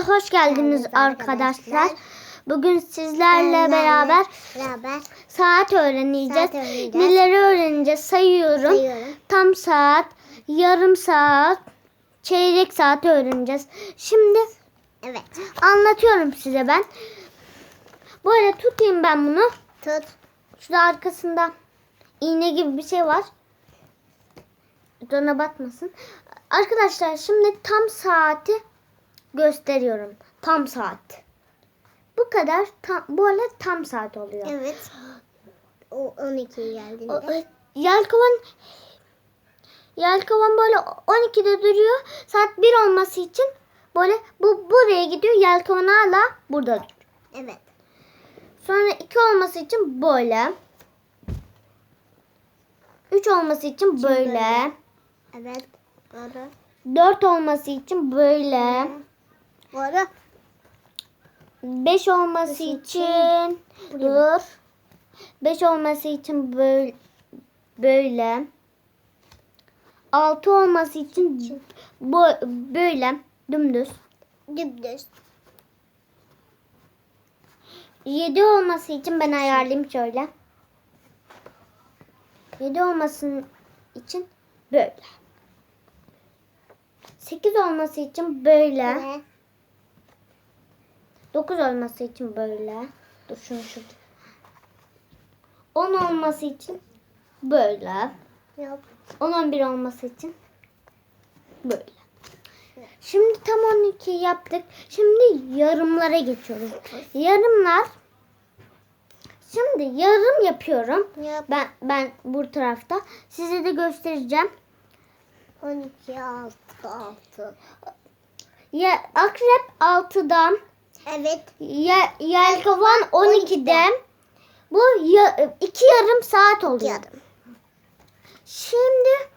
Kanalımıza hoş geldiniz arkadaşlar. Bugün sizlerle beraber beraber saat öğreneceğiz. Neleri öğreneceğiz sayıyorum. sayıyorum. Tam saat, yarım saat, çeyrek saat öğreneceğiz. Şimdi Evet. anlatıyorum size ben. Böyle tutayım ben bunu. Tut. Şurada arkasında iğne gibi bir şey var. Dona batmasın. Arkadaşlar şimdi tam saati gösteriyorum. Tam saat. Bu kadar tam, böyle tam saat oluyor. Evet. O 12'ye geldiğinde. O- o- Yelkovan Yelkovan böyle 12'de duruyor. Saat 1 olması için böyle bu buraya gidiyor. Yelkovan hala burada duruyor. Evet. Sonra 2 olması için böyle. 3 olması için böyle. Evet. Doğru. 4 olması için böyle. Doğru. 5 olması Beş için dur. 5 olması için böyle böyle. 6 olması için bu böyle dümdüz. Dümdüz. 7 olması için ben ayarlayayım şöyle. 7 olmasın için böyle. 8 olması için böyle. Ve 9 olması için böyle. Dur şunu şurada. 10 olması için böyle. yok. 10 11 olması için böyle. Şimdi tam 12 yaptık. Şimdi yarımlara geçiyoruz. Yarımlar Şimdi yarım yapıyorum. Yap. Ben ben bu tarafta size de göstereceğim. 12 6 6. Ya akrep 6'dan Evet. Ya, yelkovan 12'de. Bu ya, iki yarım saat oluyor. Yarım. Şimdi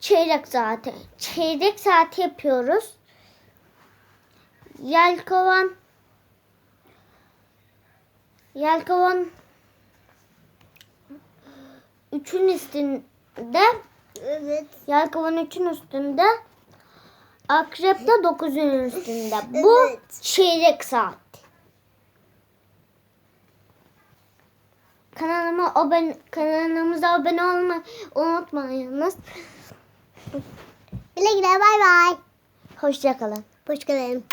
çeyrek saati. Çeyrek saat yapıyoruz. Yelkovan Yelkovan 3'ün üstünde Evet. Yelkovan 3'ün üstünde Akrep de 9'un üstünde. Bu Evet. çeyrek saat. Kanalıma abone kanalımıza abone olmayı unutmayınız. Güle güle bay bay. Hoşçakalın. Hoşçakalın.